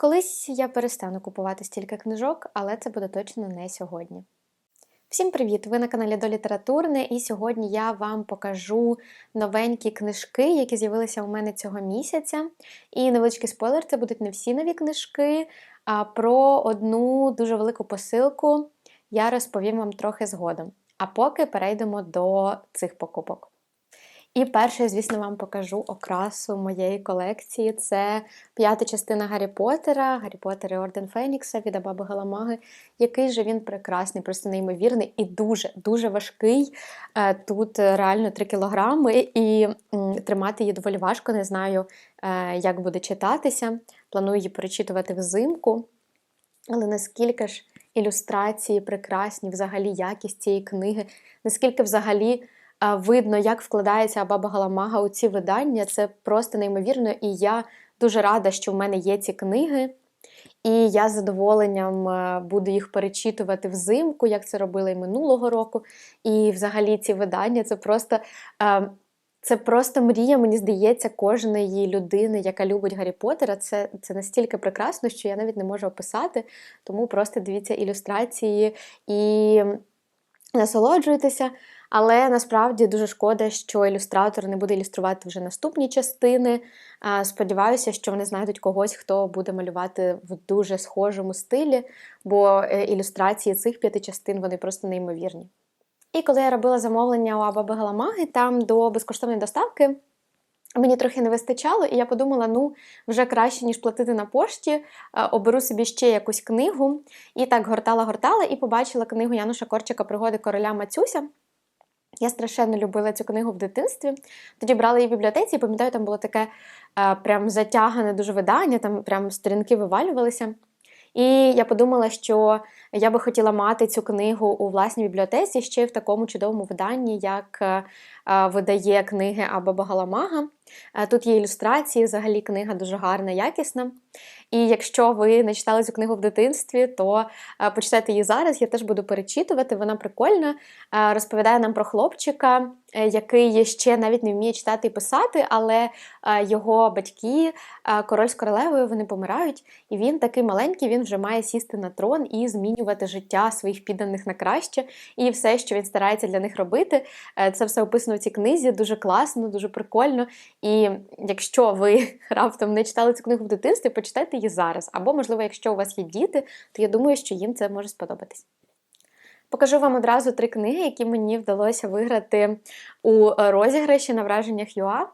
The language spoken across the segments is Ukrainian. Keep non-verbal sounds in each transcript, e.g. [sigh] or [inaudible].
Колись я перестану купувати стільки книжок, але це буде точно не сьогодні. Всім привіт! Ви на каналі до Літературне, і сьогодні я вам покажу новенькі книжки, які з'явилися у мене цього місяця. І невеличкий спойлер, це будуть не всі нові книжки, а про одну дуже велику посилку я розповім вам трохи згодом. А поки перейдемо до цих покупок. І перше, звісно, вам покажу окрасу моєї колекції. Це п'ята частина Гаррі Поттера, Гаррі Поттер і Орден Фенікса від Абаби Галамаги. Який же він прекрасний, просто неймовірний і дуже-дуже важкий. Е, тут реально 3 кілограми, і тримати її доволі важко. Не знаю, е, як буде читатися. Планую її перечитувати взимку. Але наскільки ж ілюстрації прекрасні, взагалі якість цієї книги, наскільки взагалі видно, як вкладається Баба Галамага у ці видання. Це просто неймовірно. І я дуже рада, що в мене є ці книги. І я з задоволенням е, буду їх перечитувати взимку, як це робила і минулого року. І взагалі ці видання це просто. Е, це просто мрія, мені здається, кожної людини, яка любить Гаррі Поттера. Це це настільки прекрасно, що я навіть не можу описати. Тому просто дивіться ілюстрації і насолоджуйтеся. Але насправді дуже шкода, що ілюстратор не буде ілюструвати вже наступні частини. Сподіваюся, що вони знайдуть когось, хто буде малювати в дуже схожому стилі, бо е, ілюстрації цих п'яти частин вони просто неймовірні. І коли я робила замовлення у Абаби Галамаги, там до безкоштовної доставки. Мені трохи не вистачало, і я подумала: ну, вже краще, ніж платити на пошті, оберу собі ще якусь книгу. І так гортала-гортала і побачила книгу Януша Корчика Пригоди короля Мацюся. Я страшенно любила цю книгу в дитинстві. Тоді брала її в бібліотеці, і пам'ятаю, там було таке е, прям затягане дуже видання, там прям сторінки вивалювалися. І я подумала, що я би хотіла мати цю книгу у власній бібліотеці ще й в такому чудовому виданні, як е, видає книги Аба Багаламага. Е, тут є ілюстрації, взагалі книга дуже гарна, якісна. І якщо ви не читали цю книгу в дитинстві, то е, почитайте її зараз. Я теж буду перечитувати. Вона прикольна, е, розповідає нам про хлопчика, який ще навіть не вміє читати і писати, але його батьки, король з королевою, вони помирають. І він такий маленький, він вже має сісти на трон і змінювати життя своїх підданих на краще. І все, що він старається для них робити, це все описано в цій книзі. Дуже класно, дуже прикольно. І якщо ви [laughs] раптом не читали цю книгу в дитинстві, почитайте її зараз. Або, можливо, якщо у вас є діти, то я думаю, що їм це може сподобатись. Покажу вам одразу три книги, які мені вдалося виграти у розіграші на враженнях ЮА.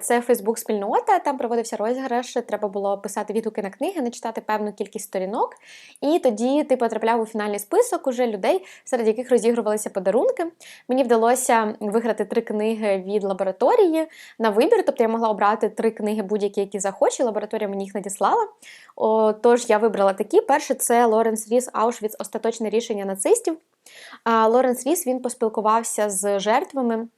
Це Фейсбук-спільнота, там проводився розіграш, треба було писати відгуки на книги, не читати певну кількість сторінок. І тоді ти потрапляв у фінальний список уже людей, серед яких розігрувалися подарунки. Мені вдалося виграти три книги від лабораторії на вибір, тобто я могла обрати три книги, будь-які, які захочу, лабораторія мені їх надіслала. О, Тож я вибрала такі. Перше це Лоренс Ріс Аушвіц Остаточне рішення нацистів. Лоренс Ріс він поспілкувався з жертвами.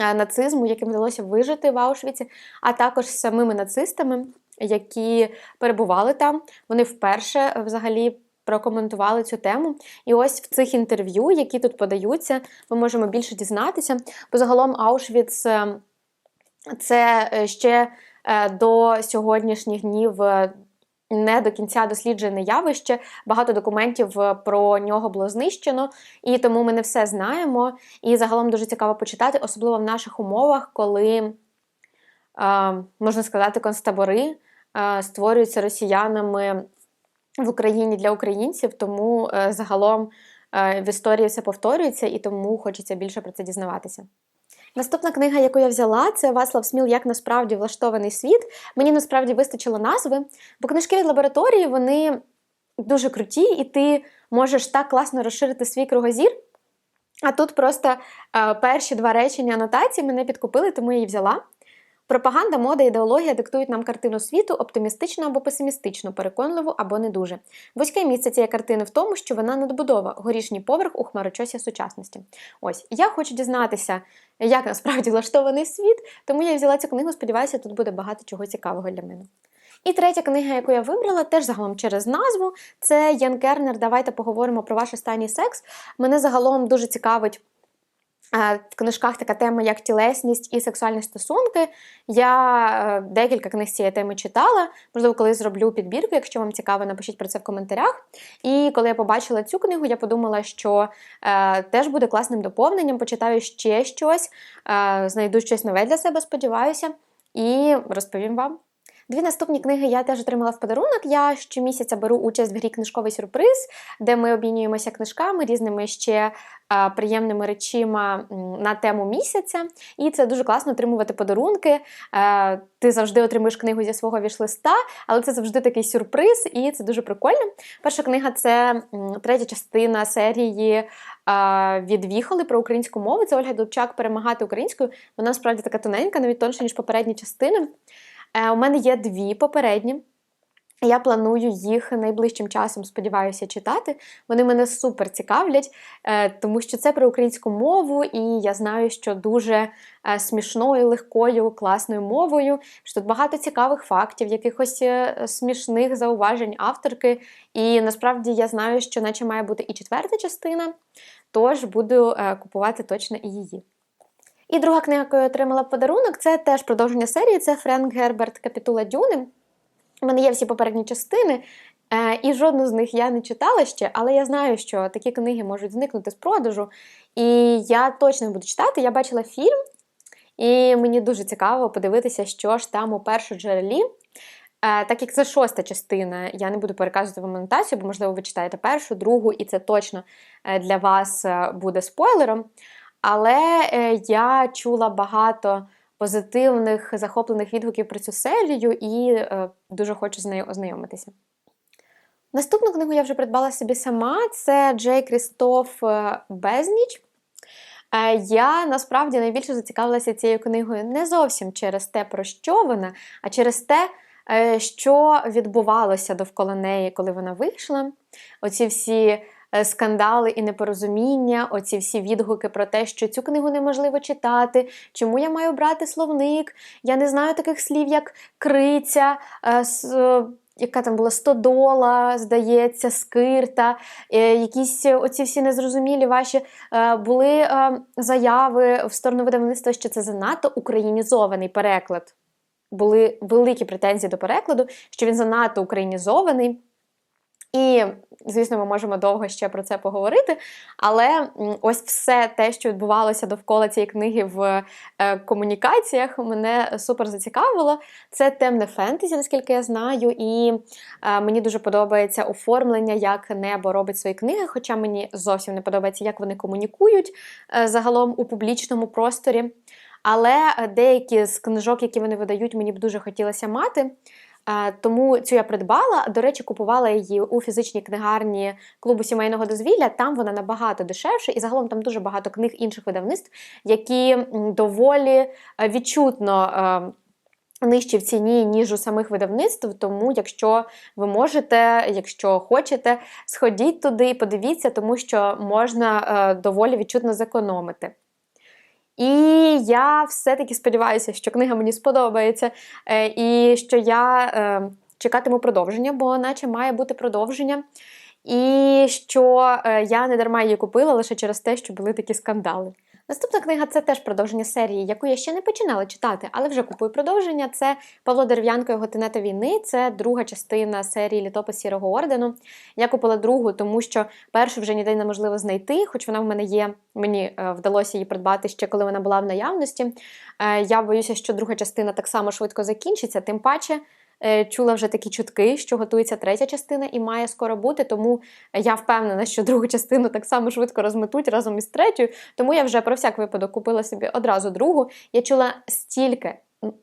Е, нацизму, яким вдалося вижити в Аушвіці, а також з самими нацистами, які перебували там. Вони вперше е, взагалі. Прокоментували цю тему. І ось в цих інтерв'ю, які тут подаються, ми можемо більше дізнатися. Бо загалом Аушвіц е, це ще до сьогоднішніх днів не до кінця досліджене явище. Багато документів е, про нього було знищено, і тому ми не все знаємо. І загалом дуже цікаво почитати, особливо в наших умовах, коли, е, можна сказати, концтабори е, створюються росіянами в Україні для українців, тому загалом в історії все повторюється і тому хочеться більше про це дізнаватися. Наступна книга, яку я взяла, це Васлав Сміл, як насправді влаштований світ. Мені насправді вистачило назви, бо книжки від лабораторії вони дуже круті, і ти можеш так класно розширити свій кругозір. А тут просто е, перші два речення анотації мене підкупили, тому я її взяла. Пропаганда, мода, ідеологія диктують нам картину світу оптимістичну або песимістичну, переконливу або не дуже. Вузьке місце цієї картини в тому, що вона надбудова, горішній поверх у хмарочосі сучасності. Ось я хочу дізнатися, як насправді влаштований світ, тому я взяла цю книгу. Сподіваюся, тут буде багато чого цікавого для мене. І третя книга, яку я вибрала, теж загалом через назву, це Ян Кернер. Давайте поговоримо про ваш останній секс. Мене загалом дуже цікавить в книжках така тема, як тілесність і сексуальні стосунки. Я е, декілька книг з цієї теми читала. Можливо, коли зроблю підбірку, якщо вам цікаво, напишіть про це в коментарях. І коли я побачила цю книгу, я подумала, що е, теж буде класним доповненням, почитаю ще щось, е, знайду щось нове для себе, сподіваюся, і розповім вам. Дві наступні книги я теж отримала в подарунок. Я щомісяця беру участь в грі книжковий сюрприз, де ми обмінюємося книжками, різними ще а, приємними речима на тему місяця. І це дуже класно отримувати подарунки. А, ти завжди отримуєш книгу зі свого вішлиста, але це завжди такий сюрприз, і це дуже прикольно. Перша книга це третя частина серії. Від Віхоли про українську мову це Ольга Дубчак перемагати українською. Вона справді така тоненька, навіть тонша, ніж попередні частини. Е, у мене є дві попередні. Я планую їх найближчим часом, сподіваюся, читати. Вони мене супер цікавлять, е, тому що це про українську мову, і я знаю, що дуже е, смішною, легкою, класною мовою. що Тут багато цікавих фактів, якихось смішних зауважень авторки. І насправді я знаю, що наче має бути і четверта частина, тож буду купувати точно і її. І друга книга, яку я отримала в подарунок, це теж продовження серії. Це Френк Герберт Капітула Дюни. У мене є всі попередні частини, е, і жодну з них я не читала ще, але я знаю, що такі книги можуть зникнути з продажу. І я точно буду читати. Я бачила фільм, і мені дуже цікаво подивитися, що ж там у першому джерелі. Е, так як це шоста частина, я не буду переказувати вам анотацію, бо, можливо, ви читаєте першу, другу, і це точно е, для вас буде спойлером. Але е, я чула багато позитивних захоплених відгуків про цю серію і е, дуже хочу з нею ознайомитися. Наступну книгу я вже придбала собі сама: це Джей Крістоф е, Безніч. Я насправді найбільше зацікавилася цією книгою не зовсім через те, про що вона, а через те, що відбувалося довкола неї, коли вона вийшла. Оці всі скандали і непорозуміння, оці всі відгуки про те, що цю книгу неможливо читати, чому я маю брати словник. Я не знаю таких слів, як криця. Е, е, яка там була стодола, здається, скирта, якісь оці всі незрозумілі ваші були заяви в сторону видавництва, що це занадто українізований переклад. Були великі претензії до перекладу, що він занадто українізований. І, звісно, ми можемо довго ще про це поговорити. Але ось все те, що відбувалося довкола цієї книги в е, комунікаціях, мене супер зацікавило. Це темне фентезі, наскільки я знаю, і е, мені дуже подобається оформлення, як небо робить свої книги, хоча мені зовсім не подобається, як вони комунікують е, загалом у публічному просторі. Але деякі з книжок, які вони видають, мені б дуже хотілося мати. Тому цю я придбала. До речі, купувала її у фізичній книгарні клубу сімейного дозвілля. Там вона набагато дешевше, і загалом там дуже багато книг інших видавництв, які доволі е, відчутно. Е, нижчі в ціні, ніж у самих видавництв, тому якщо ви можете, якщо хочете, сходіть туди і подивіться, тому що можна е, доволі відчутно зекономити. І я все-таки сподіваюся, що книга мені сподобається, е, і що я е, чекатиму продовження, бо наче має бути продовження. І що е, я не дарма її купила лише через те, що були такі скандали. Наступна книга це теж продовження серії, яку я ще не починала читати, але вже купую продовження. Це Павло Дерев'янко його тенета війни. Це друга частина серії Літопис Сірого ордену. Я купила другу, тому що першу вже ніде неможливо знайти, хоч вона в мене є. Мені е, вдалося її придбати ще коли вона була в наявності. Е, я боюся, що друга частина так само швидко закінчиться, тим паче. Е, чула вже такі чутки, що готується третя частина і має скоро бути. Тому я впевнена, що другу частину так само швидко розметуть разом із третьою. Тому я вже про всяк випадок купила собі одразу другу. Я чула стільки.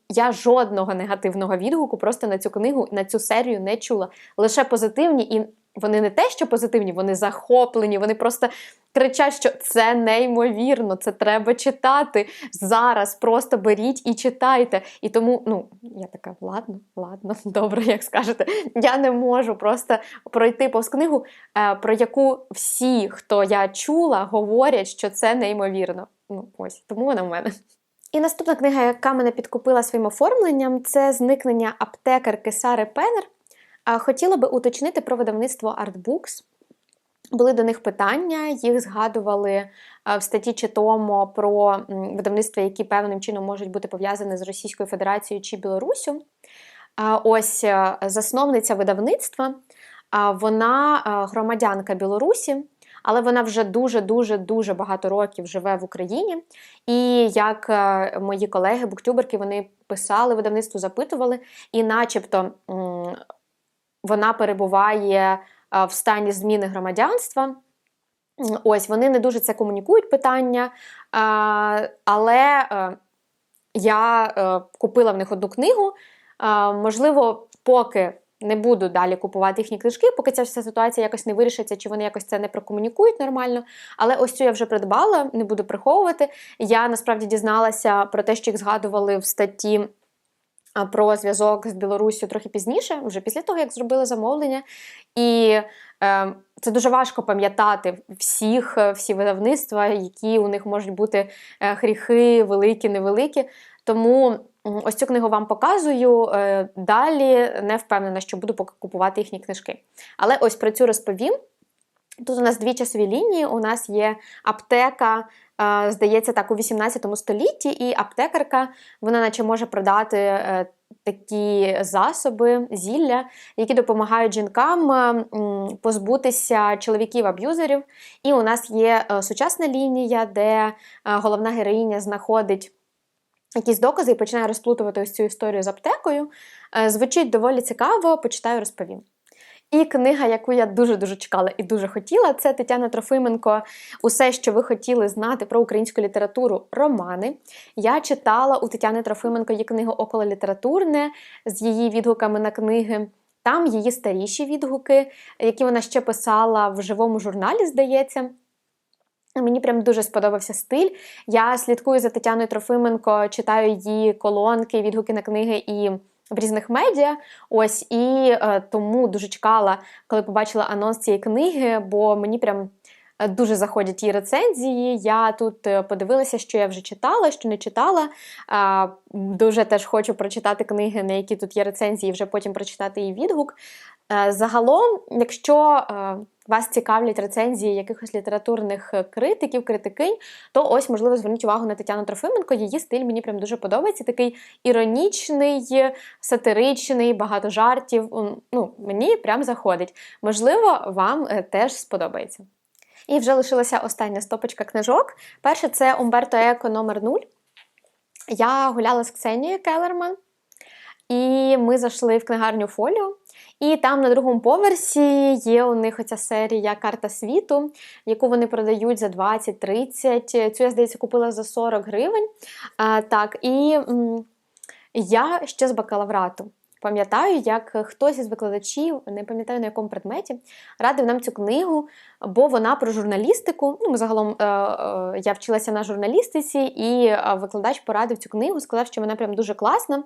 Я жодного негативного відгуку просто на цю книгу, на цю серію не чула. Лише позитивні, і вони не те, що позитивні, вони захоплені, вони просто кричать, що це неймовірно, це треба читати. Зараз просто беріть і читайте. І тому, ну, я така, ладно, ладно, [laughs] добре, як скажете. Я не можу просто пройти повз книгу, е, про яку всі, хто я чула, говорять, що це неймовірно. Ну, ось, тому вона в мене. І наступна книга, яка мене підкупила своїм оформленням, це зникнення аптекарки Сари Пенер. Хотіла би уточнити про видавництво Artbooks. Були до них питання, їх згадували в статті чи тому про видавництва, які певним чином можуть бути пов'язані з Російською Федерацією чи Білоруссю. Ось засновниця видавництва, вона громадянка Білорусі, але вона вже дуже-дуже дуже багато років живе в Україні. І як е, мої колеги, буктюберки, вони писали видавництву, запитували, і начебто вона перебуває в стані зміни громадянства. Ось вони не дуже це комунікують питання, але е, я е, купила в них одну книгу. Можливо, поки не буду далі купувати їхні книжки, поки ця вся ситуація якось не вирішиться, чи вони якось це не прокомунікують нормально. Але ось цю я вже придбала, не буду приховувати. Я насправді дізналася про те, що їх згадували в статті. Про зв'язок з Білоруссю трохи пізніше, вже після того, як зробили замовлення. І е, це дуже важко пам'ятати всіх, всі видавництва, які у них можуть бути е, гріхи, великі, невеликі. Тому Ось цю книгу вам показую. Е, далі не впевнена, що буду поки купувати їхні книжки. Але ось про цю розповім. Тут у нас дві часові лінії. У нас є аптека, е, здається, так, у 18 столітті, і аптекарка вона наче може продати е, такі засоби, зілля, які допомагають жінкам позбутися чоловіків-аб'юзерів. І у нас є сучасна лінія, де головна героїня знаходить якісь докази і починає розплутувати ось цю історію з аптекою. Е, звучить доволі цікаво, почитаю, розповім. І книга, яку я дуже-дуже чекала і дуже хотіла, це Тетяна Трофименко. Усе, що ви хотіли знати про українську літературу, романи. Я читала у Тетяни Трофименко її книгу Около літературне з її відгуками на книги. Там її старіші відгуки, які вона ще писала в живому журналі, здається. Мені прям дуже сподобався стиль. Я слідкую за Тетяною Трофименко, читаю її колонки, відгуки на книги і в різних медіа. Ось і е, тому дуже чекала, коли побачила анонс цієї книги, бо мені прям е, дуже заходять її рецензії. Я тут е, подивилася, що я вже читала, що не читала. Дуже теж хочу прочитати книги, на які тут є рецензії, вже потім прочитати її відгук. Е, загалом, якщо вас цікавлять рецензії якихось літературних е, критиків, критикинь, то ось, можливо, зверніть увагу на Тетяну Трофименко. Її стиль мені прям дуже подобається. Такий іронічний, сатиричний, багато жартів. Ну, Мені прям заходить. Можливо, вам теж сподобається. І вже лишилася остання стопочка книжок. Перше це Умберто Еко номер 0 Я гуляла з Ксенією Келерман, і ми зайшли в книгарню Фоліо. І там на другому поверсі є у них оця серія Карта світу, яку вони продають за 20-30. Цю, я здається, купила за 40 гривень. А, Так, і м я ще з бакалаврату. Пам'ятаю, як хтось із викладачів, не пам'ятаю на якому предметі, радив нам цю книгу, бо вона про журналістику. Ну, загалом е, е, я вчилася на журналістиці, і е, викладач порадив цю книгу, сказав, що вона прям дуже класна.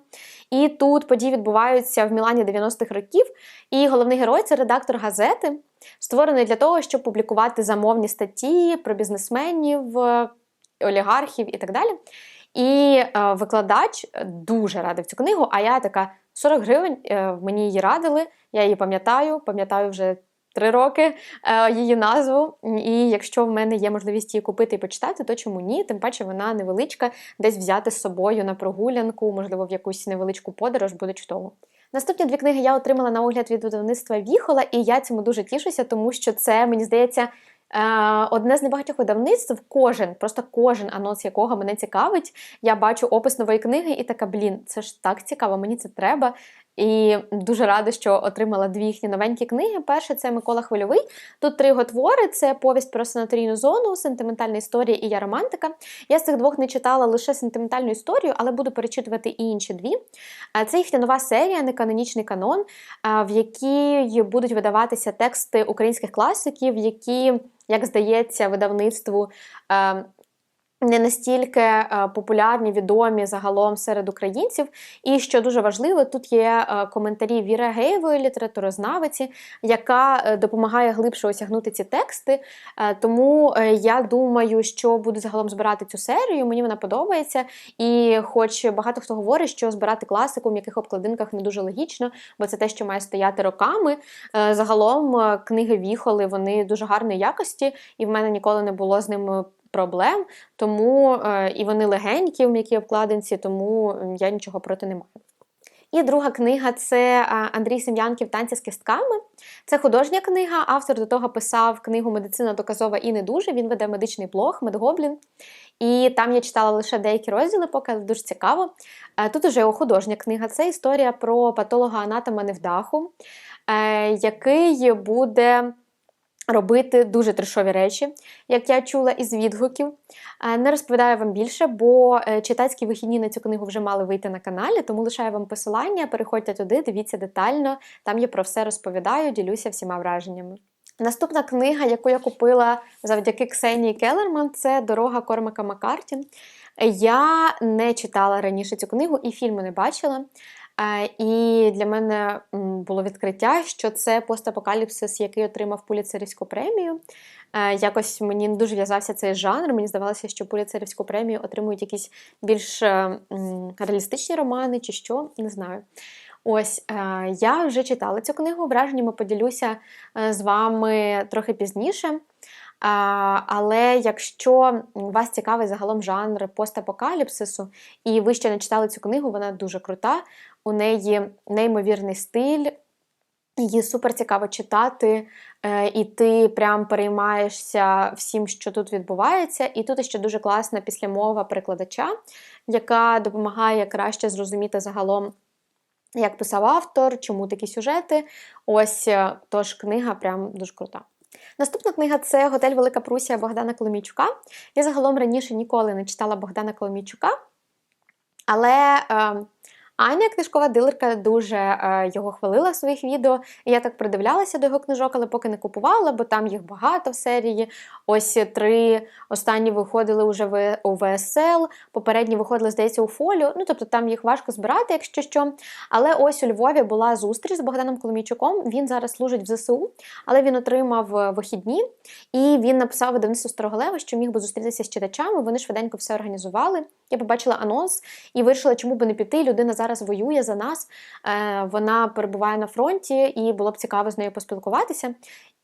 І тут події відбуваються в Мілані 90-х років. І головний герой це редактор газети, створений для того, щоб публікувати замовні статті про бізнесменів, олігархів і так далі. І викладач дуже радив цю книгу, а я така. 40 гривень е, мені її радили, я її пам'ятаю, пам'ятаю вже три роки е, її назву. І якщо в мене є можливість її купити і почитати, то чому ні? Тим паче вона невеличка, десь взяти з собою на прогулянку, можливо, в якусь невеличку подорож буде чудово. Наступні дві книги я отримала на огляд від видавництва Віхола, і я цьому дуже тішуся, тому що це, мені здається, одне з небагатьох видавництв, кожен, просто кожен анонс якого мене цікавить. Я бачу опис нової книги і така, блін, це ж так цікаво, мені це треба. І дуже рада, що отримала дві їхні новенькі книги. Перше це Микола Хвильовий. Тут три його твори: це повість про санаторійну зону, сентиментальна історія і я романтика. Я з цих двох не читала лише сентиментальну історію, але буду перечитувати і інші дві. Це їхня нова серія, неканонічний канон, в якій будуть видаватися тексти українських класиків, які, як здається, видавництву не настільки е, популярні, відомі загалом серед українців. І що дуже важливо, тут є е, коментарі Віри Геєвої, літературознавиці, яка е, допомагає глибше осягнути ці тексти. Тому я думаю, що буду загалом збирати цю серію. Мені вона подобається. І, хоч багато хто говорить, що збирати класику в м'яких обкладинках не дуже логічно, бо це те, що має стояти роками. Загалом книги Віхоли вони дуже гарної якості, і в мене ніколи не було з ними проблем, тому е, і вони легенькі в м'якій обкладинці, тому я нічого проти не маю. І друга книга це е, Андрій Сем'янків Танці з кістками. Це художня книга. Автор до того писав книгу Медицина доказова і не дуже. Він веде медичний блог Медгоблін. І там я читала лише деякі розділи, поки дуже цікаво. Е, тут уже його художня книга. Це історія про патолога анатома невдаху, який буде робити дуже трешові речі, як я чула із відгуків. Е, не розповідаю вам більше, бо е, читацькі вихідні на цю книгу вже мали вийти на каналі, тому лишаю вам посилання, переходьте туди, дивіться детально, там я про все розповідаю, ділюся всіма враженнями. Наступна книга, яку я купила завдяки Ксенії Келерман, це Дорога Кормака Маккарті. Я не читала раніше цю книгу і фільму не бачила. І для мене було відкриття, що це постапокаліпсис, який отримав Пуліцерівську премію. Якось мені не дуже в'язався цей жанр. Мені здавалося, що Пуліцерівську премію отримують якісь більш е, реалістичні романи чи що, не знаю. Ось е, я вже читала цю книгу. Враженнями поділюся е, з вами трохи пізніше. Але якщо вас цікавий загалом жанр постапокаліпсису, і ви ще не читали цю книгу, вона дуже крута. У неї неймовірний стиль, її супер цікаво читати, е, і ти прям переймаєшся всім, що тут відбувається. І тут ще дуже класна післямова перекладача, яка допомагає краще зрозуміти загалом. Як писав автор, чому такі сюжети. Ось е, тож книга прям дуже крута. Наступна книга це Готель Велика Прусія Богдана Коломійчука. Я загалом раніше ніколи не читала Богдана Коломійчука, але е, Аня, книжкова дилерка, дуже е, його хвалила в своїх відео. Я так придивлялася до його книжок, але поки не купувала, бо там їх багато в серії. Ось три останні виходили вже у ВСЛ, попередні виходили, здається, у фолію. Ну, тобто там їх важко збирати, якщо що. Але ось у Львові була зустріч з Богданом Коломійчуком. Він зараз служить в ЗСУ, але він отримав е, вихідні і він написав видавництву Староголева, що міг би зустрітися з читачами. Вони швиденько все організували. Я побачила анонс і вирішила, чому би не піти. Людина зараз воює за нас. Е, вона перебуває на фронті, і було б цікаво з нею поспілкуватися.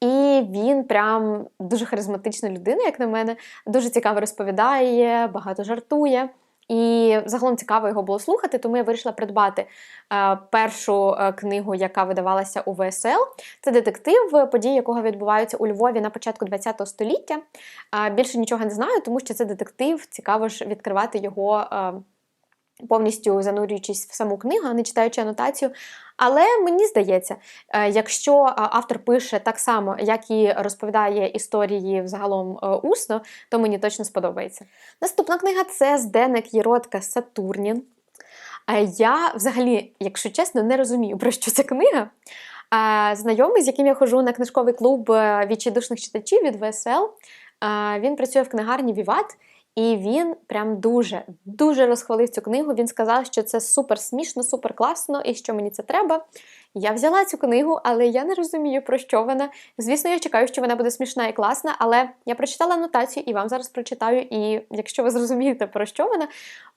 І він прям дуже харизматична людина, як на мене, дуже цікаво розповідає, багато жартує. І загалом цікаво його було слухати, тому я вирішила придбати е, першу е, книгу, яка видавалася у ВСЛ. Це детектив, події якого відбуваються у Львові на початку ХХ століття. Е, більше нічого не знаю, тому що це детектив, цікаво ж відкривати його. Е, повністю занурюючись в саму книгу, а не читаючи анотацію. Але мені здається, е, якщо автор пише так само, як і розповідає історії взагалом е, усно, то мені точно сподобається. Наступна книга це Зденек Єродка Сатурнін. Е, я взагалі, якщо чесно, не розумію, про що ця книга. Знайомий, з яким я ходжу на книжковий клуб відчайдушних читачів від ВСЛ, він працює в книгарні Віват. І він прям дуже дуже розхвалив цю книгу. Він сказав, що це супер смішно, супер класно і що мені це треба. Я взяла цю книгу, але я не розумію, про що вона. Звісно, я чекаю, що вона буде смішна і класна, але я прочитала анотацію і вам зараз прочитаю. І якщо ви зрозумієте, про що вона,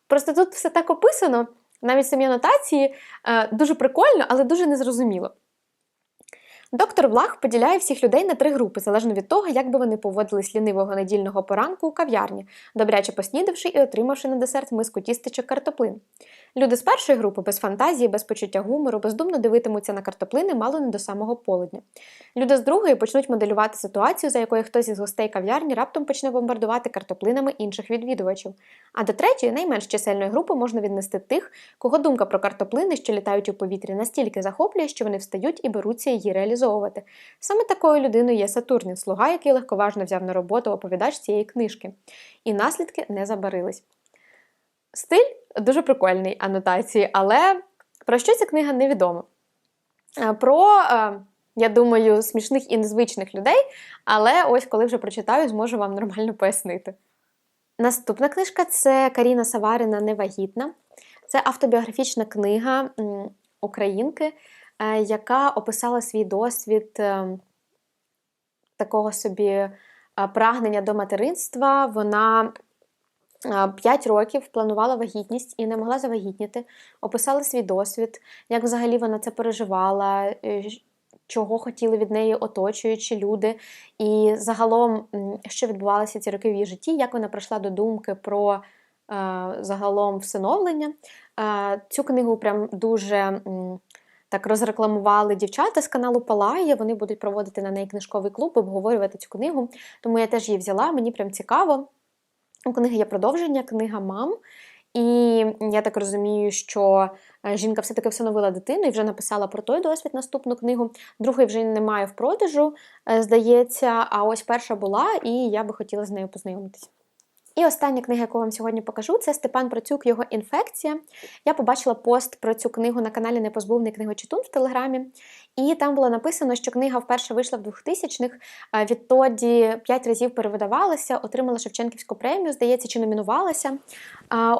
просто тут все так описано, навіть самі анотації е, дуже прикольно, але дуже незрозуміло. Доктор Влах поділяє всіх людей на три групи, залежно від того, як би вони поводились лінивого недільного поранку у кав'ярні, добряче поснідавши і отримавши на десерт миску тістечок картоплин. Люди з першої групи без фантазії, без почуття гумору, бездумно дивитимуться на картоплини мало не до самого полудня. Люди з другої почнуть моделювати ситуацію, за якою хтось із гостей кав'ярні раптом почне бомбардувати картоплинами інших відвідувачів. А до третьої, найменш чисельної групи, можна віднести тих, кого думка про картоплини, що літають у повітрі, настільки захоплює, що вони встають і беруться її реалізовувати. Саме такою людиною є Сатурнін, слуга, який легковажно взяв на роботу оповідач цієї книжки. І наслідки не забарились. Стиль дуже прикольний анотації, але про що ця книга невідомо. Е, про, е, я думаю, смішних і незвичних людей, але ось коли вже прочитаю, зможу вам нормально пояснити. Наступна книжка це Каріна Саварина Невагітна. Це автобіографічна книга українки, е, яка описала свій досвід такого собі прагнення до материнства. Вона 5 років планувала вагітність і не могла завагітніти. Описала свій досвід, як взагалі вона це переживала, е, чого хотіли від неї оточуючі люди, і загалом, що відбувалося ці роки в її житті, як вона прийшла до думки про е, загалом всиновлення. Е, Цю книгу прям дуже так розрекламували дівчата з каналу Палає. Вони будуть проводити на неї книжковий клуб, обговорювати цю книгу. Тому я теж її взяла, мені прям цікаво. У книги є продовження, книга мам. І я так розумію, що е, жінка все-таки всиновила дитину і вже написала про той досвід наступну книгу. Другої вже немає в продажу, е, здається, а ось перша була, і я би хотіла з нею познайомитись. І остання книга, яку вам сьогодні покажу, це Степан Процюк, його інфекція. Я побачила пост про цю книгу на каналі Непозбувний книгочитун в Телеграмі. І там було написано, що книга вперше вийшла в 2000-х, відтоді п'ять разів перевидавалася, отримала Шевченківську премію, здається, чи номінувалася.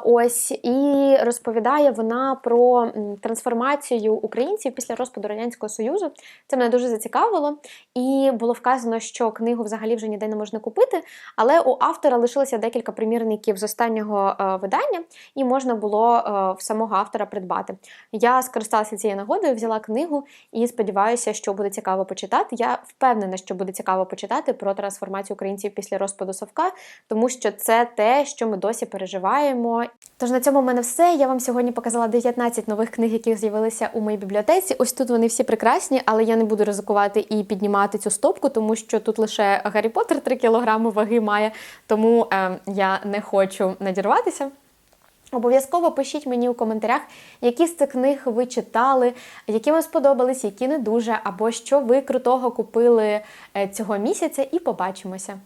Ось і розповідає вона про трансформацію українців після розпаду Радянського Союзу. Це мене дуже зацікавило. І було вказано, що книгу взагалі вже ніде не можна купити, але у автора лишилося декілька примірників з останнього е, видання, і можна було е, в самого автора придбати. Я скористалася цією нагодою, взяла книгу і сподіваюся, що буде цікаво почитати. Я впевнена, що буде цікаво почитати про трансформацію українців після розпаду Совка, тому що це те, що ми досі переживаємо. Тож на цьому в мене все. Я вам сьогодні показала 19 нових книг, які з'явилися у моїй бібліотеці. Ось тут вони всі прекрасні, але я не буду ризикувати і піднімати цю стопку, тому що тут лише Гаррі Поттер 3 кг ваги має, тому е, я не хочу надірватися. Обов'язково пишіть мені у коментарях, які з цих книг ви читали, які вам сподобались, які не дуже, або що ви крутого купили е, цього місяця, і побачимося.